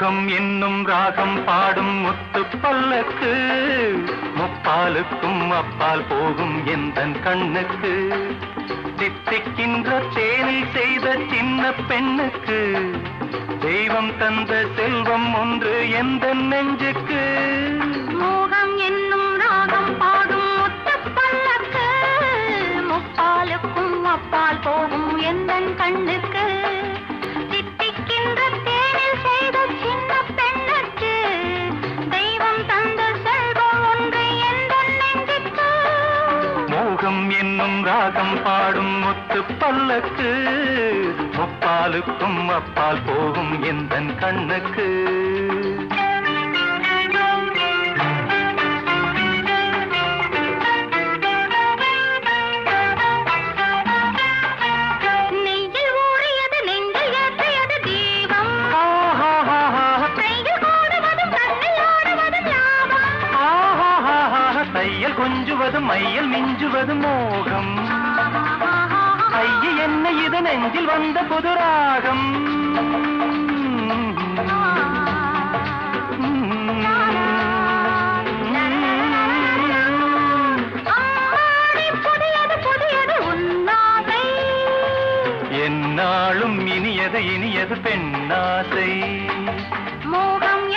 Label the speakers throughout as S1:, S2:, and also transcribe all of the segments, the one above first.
S1: மோகம் என்னும் ராகம் பாடும் முத்து பல்லக்கு. முப்பாலுக்கும் அப்பால் போகும் எந்தன் கண்ணுக்கு. தித்திக்கின்ற தேனில் செய்த சின்ன பெண்ணுக்கு. தெய்வம் தந்த செல்வம் ஒன்று எந்த நெஞ்சுக்கு.
S2: மோகம் என்னும் ராகம் பாடும் முத்து பல்லக்கு. முப்பாலுக்கும் அப்பால் போகும் எந்தன் கண்ணு
S1: ராகம் என்னும் ராகம் பாடும் முத்து பல்லக்கு. முப்பாலுக்கும் அப்பால் போகும் எந்த கண்ணுக்கு. கொஞ்சுவதும் மையல் மிஞ்சுவதும் மோகம். ஐய என்ன இது நெஞ்சில் வந்த புதுராகம் என்னாலும் இனியது இனியது பெண்ணாசை.
S2: மோகம்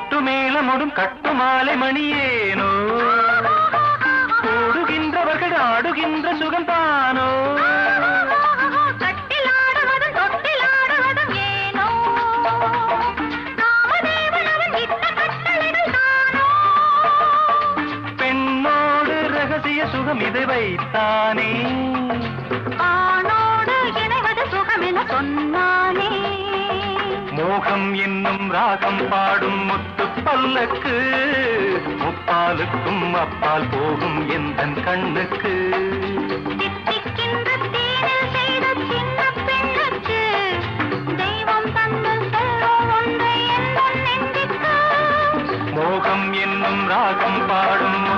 S1: கொட்டு மேளமுடும் கட்டு மாலை மணியேனோ கூடுகின்றவர்கள் ஆடுகின்ற சுகந்தானோ பெண்ணோடு ரகசிய சுகம் இதை வைத்தானே? மோகம் என்னும் ராகம் பாடும் முத்து பல்லக்கு. முப்பாலுக்கும் அப்பால் போகும் கண்ணுக்கு.
S2: எந்த நெஞ்சுக்கு.
S1: மோகம் என்னும் ராகம் பாடும்